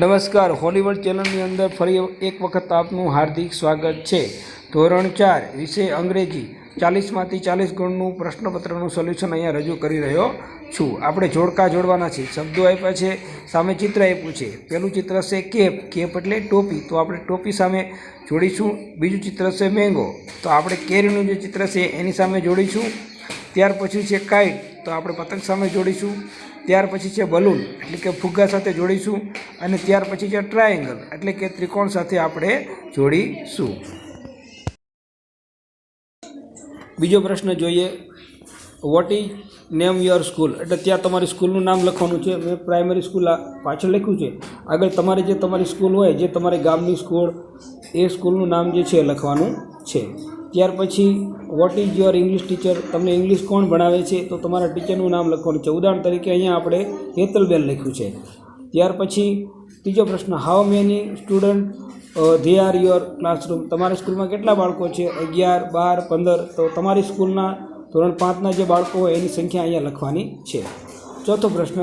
નમસ્કાર. હોલીવુડ ચેનલની અંદર ફરી એક વખત આપનું હાર્દિક સ્વાગત છે. ધોરણ ચાર, વિષય અંગ્રેજી. ચાલીસમાંથી ચાલીસ ગુણનું પ્રશ્નપત્રનું સોલ્યુશન અહીંયા રજૂ કરી રહ્યો છું. આપણે જોડકા જોડવાના છે શબ્દો આપ્યા છે, સામે ચિત્ર આપ્યું છે. પહેલું ચિત્ર છે કેપ. કેપ એટલે ટોપી. તો આપણે ટોપી સામે જોડીશું. બીજું ચિત્ર છે મેંગો. તો આપણે કેરીનું જે ચિત્ર છે એની સામે જોડીશું. ત્યાર પછી છે કાઇટ. તો આપણે પતંગ સામે જોડીશું. ત્યાર પછી છે બલૂન એટલે કે ફુગ્ગા સાથે જોડીશું અને ત્યાર પછી છે ટ્રાયેંગલ એટલે કે ત્રિકોણ સાથે આપણે જોડીશું. બીજો પ્રશ્ન જોઈએ what is name your school એટલે ત્યાં તમારી સ્કૂલનું નામ લખવાનું છે. મેં પ્રાઇમરી સ્કૂલ પાછળ લખ્યું છે. આગળ તમારી જે તમારી સ્કૂલ હોય, જે તમારી ગામની સ્કૂલ એ સ્કૂલનું નામ જે છે લખવાનું છે. ત્યાર પછી what is your English teacher તમને ઇંગ્લિશ કોણ ભણાવે છે? તો તમારા ટીચરનું નામ લખવાનું છે. ઉદાહરણ તરીકે અહીંયા આપણે હેતલબેન લખ્યું છે. ત્યાર પછી, ત્રીજો પ્રશ્ન how many student they are your classroom તમારી સ્કૂલમાં કેટલા બાળકો છે? અગિયાર, બાર, પંદર? તો તમારી સ્કૂલના ધોરણ પાંચના જે બાળકો હોય, એની સંખ્યા અહીંયા લખવાની છે. ચોથો પ્રશ્ન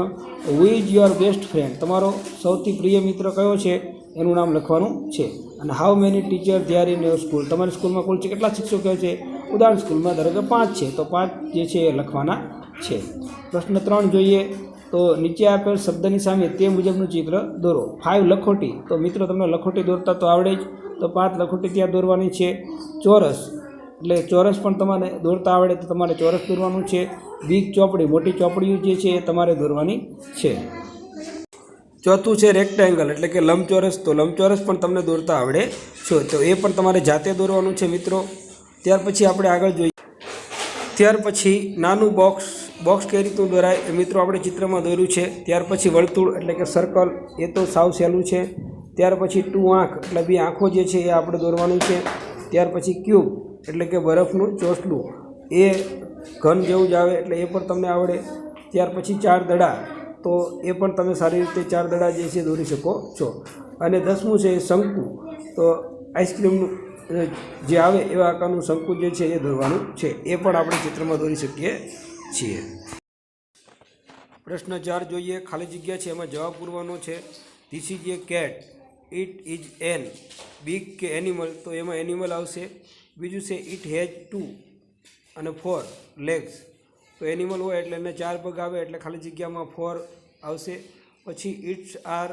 who is your best friend તમારો સૌથી પ્રિય મિત્ર કયો છે? એનું નામ લખવાનું છે. અને how many teacher there in your school તમારી સ્કૂલમાં કુલ છે? કેટલા શિક્ષકો છે? ઉદાહરણ સ્કૂલમાં ધારો કે પાંચ છે, તો પાંચ જે છે એ લખવાના છે. પ્રશ્ન ત્રણ જોઈએ, તો નીચે આપેલ શબ્દની સામે તે મુજબનું ચિત્ર દોરો. ફાઇવ લખોટી. તો મિત્રો, તમને લખોટી દોરતા તો આવડે જ. તો પાંચ લખોટી ત્યાં દોરવાની છે. ચોરસ. એટલે ચોરસ પણ તમારે દોરતા આવડે તો તમારે ચોરસ દોરવાનું છે. બીગ ચોપડી, મોટી ચોપડીઓ જે છે એ તમારે દોરવાની છે. ચોથું છે રેક્ટેંગલ એટલે કે લંબચોરસ. તો લંબચોરસ પણ તમને દોરતા આવડે છો. તો એ પણ તમારે જાતે દોરવાનું છે મિત્રો. ત્યાર પછી આપણે આગળ જોઈએ. ત્યાર પછી નાનું બોક્સ બોક્સ કઈ રીતનું દોરાય એ મિત્રો આપણે ચિત્રમાં દોર્યું છે. ત્યાર પછી વર્તુળ, એટલે કે સર્કલ એ તો સાવ સહેલું છે. ત્યાર પછી ટુ આંખ, એટલે બે આંખો જે છે એ આપણે દોરવાનું છે. ત્યાર પછી ક્યુબ એટલે કે બરફનું ચોસલું. એ ઘન જેવું જ આવે, એટલે એ પણ તમને આવડે. ત્યાર પછી ચાર દડા. તો એ પણ તમે સારી રીતે ચાર દડા જે છે દોરી શકો છો. અને દસમું છે શંકુ. તો આઈસ્ક્રીમનું જે આવે એવા આકારનું શંકુ જે છે એ દોરવાનું છે. એ પણ આપણે ચિત્રમાં દોરી શકીએ છીએ. પ્રશ્ન ચાર જોઈએ. ખાલી જગ્યા છે, એમાં જવાબ પૂરવાનો છે. This is a cat. It is an. Big કે એનિમલ? તો એમાં એનિમલ આવશે. બીજું છે, ઇટ હેઝ ટુ અને ફોર લેગ્સ. તો એનિમલ હોય એટલે એને ચાર પગ આવે એટલે ખાલી જગ્યામાં ફોર આવશે. પછી its are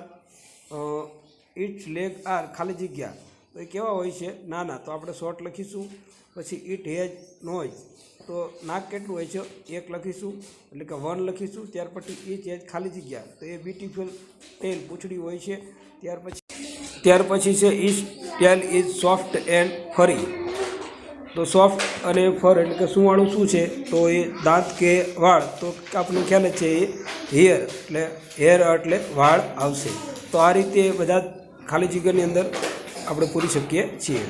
its leg are ખાલી જગ્યા. તો એ કેવા હોય છે? નાના. તો આપણે શોર્ટ લખીશું. પછી ઇટ હેઝ નોઇઝ તો નાક કેટલું હોય છે? એક લખીશું. એટલે કે વન લખીશું. ત્યાર પછી ઇચ હેઝ ખાલી જગ્યા. તો એ બ્યુટીફુલ ટેલ પૂંછડી હોય છે. ત્યાર પછી ત્યાર પછી છે its tail is soft and ફરી તો સોફ્ટ અને ફર એટલે કે સુંવાળું શું છે? તો એ દાંત કે વાળ, તો આપણને ખ્યાલ જ છે એ હેર એટલે હેર એટલે વાળ આવશે. તો આ રીતે બધા ખાલી જગ્યાની અંદર આપણે પૂરી શકીએ છીએ.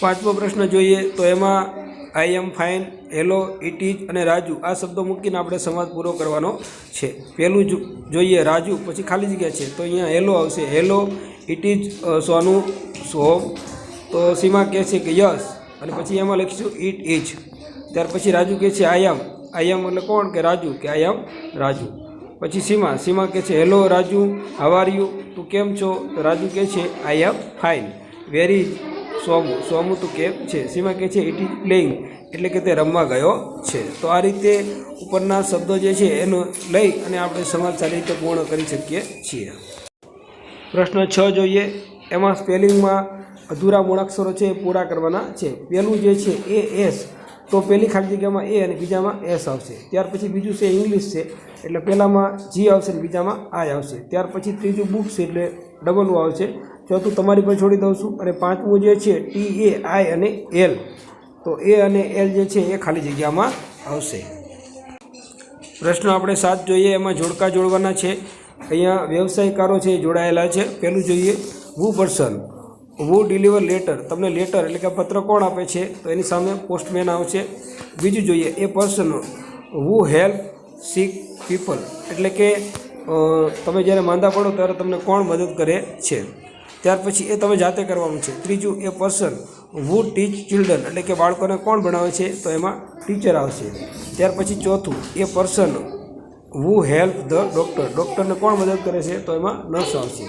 પાંચમો પ્રશ્ન જોઈએ તો એમાં I am fine hello it is અને રાજુ. આ શબ્દો મૂકીને આપણે સંવાદ પૂરો કરવાનો છે. પહેલું જોઈએ રાજુ, પછી ખાલી જગ્યા છે. તો અહીંયા હેલો આવશે. હેલો ઇટ ઇઝ સોનું, સોમ. તો સીમા કહે છે કે યસ. અને પછી એમાં લખીશું ઇટ ઇચ ત્યાર પછી રાજુ કહે છે આઈ એમ એટલે કોણ? કે રાજુ, કે આઈ એમ રાજુ. પછી સીમા સીમા કહે છે હેલો રાજુ હાવ યુ તું કેમ છો? તો રાજુ કહે છે આઈ એમ ફાઇન વેરી સોમુ સોમુ તું કેમ છે? સીમા કહે છે ઇટ ઇઝ પ્લેઇંગ એટલે કે તે રમવા ગયો છે. તો આ રીતે ઉપરના શબ્દો જે છે એનો લઈ અને આપણે સમાજ સારી રીતે પૂર્ણ કરી શકીએ છીએ. પ્રશ્ન છ જોઈએ. એમાં સ્પેલિંગમાં અધૂરા મૂળાક્ષરો છે, એ પૂરા કરવાના છે. પહેલું જે છે, એ એસ. તો પહેલી ખાલી જગ્યામાં એ અને બીજામાં એસ આવશે. ત્યાર પછી બીજું છે, ઇંગ્લિશ છે. એટલે પહેલાંમાં જી આવશે અને બીજામાં આઈ આવશે. ત્યાર પછી ત્રીજું બુક છે, એટલે ડબલ ઓ આવશે. ચોથું તમારી પર છોડી દઉં છું. અને પાંચમું જે છે, ટી, એ, આઈ અને એલ. તો એ અને એલ જે છે, એ ખાલી જગ્યામાં આવશે. પ્રશ્ન આપણે સાત જોઈએ, એમાં જોડકા જોડવાના છે. અહીંયા વ્યવસાયકારો છે, એ જોડાયેલા છે. પહેલું જોઈએ who person. Who deliver letter તમને લેટર એટલે કે પત્ર કોણ આપે છે? તો એની સામે પોસ્ટમેન આવશે. બીજું જોઈએ, a person who help sick people એટલે કે તમે જ્યારે માંદા પડો ત્યારે તમને કોણ મદદ કરે છે? ત્યાર પછી એ તમે જાતે કરવાનું છે. ત્રીજું, એ પર્સન વુ ટીચ ચિલ્ડ્રન એટલે કે બાળકોને કોણ ભણાવે છે? તો એમાં ટીચર આવશે. ત્યાર પછી ચોથું, a person who help the doctor ડૉક્ટરને કોણ મદદ કરે છે? તો એમાં નર્સ આવશે.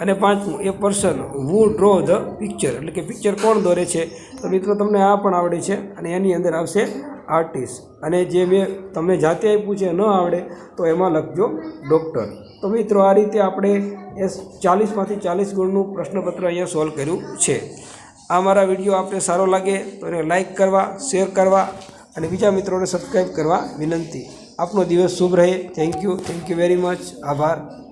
અને પાંચમું a person who draw the picture એટલે કે પિક્ચર કોણ દોરે છે? તો મિત્રો, તમને આ પણ આવડે છે અને એની અંદર આવશે આર્ટિસ્ટ અને જે મેં તમને જાતે આપ્યું છે ન આવડે, તો એમાં લખજો ડૉક્ટર તો મિત્રો, આ રીતે આપણે એ ચાલીસમાંથી ચાલીસ ગુણનું પ્રશ્નપત્ર અહીંયા સોલ્વ કર્યું છે. આ મારા વીડિયો આપને સારો લાગે, તો એને લાઇક કરવા શેર કરવા અને બીજા મિત્રોને સબસ્ક્રાઈબ કરવા વિનંતી. આપનો દિવસ શુભ રહે. Thank you thank you very much આભાર.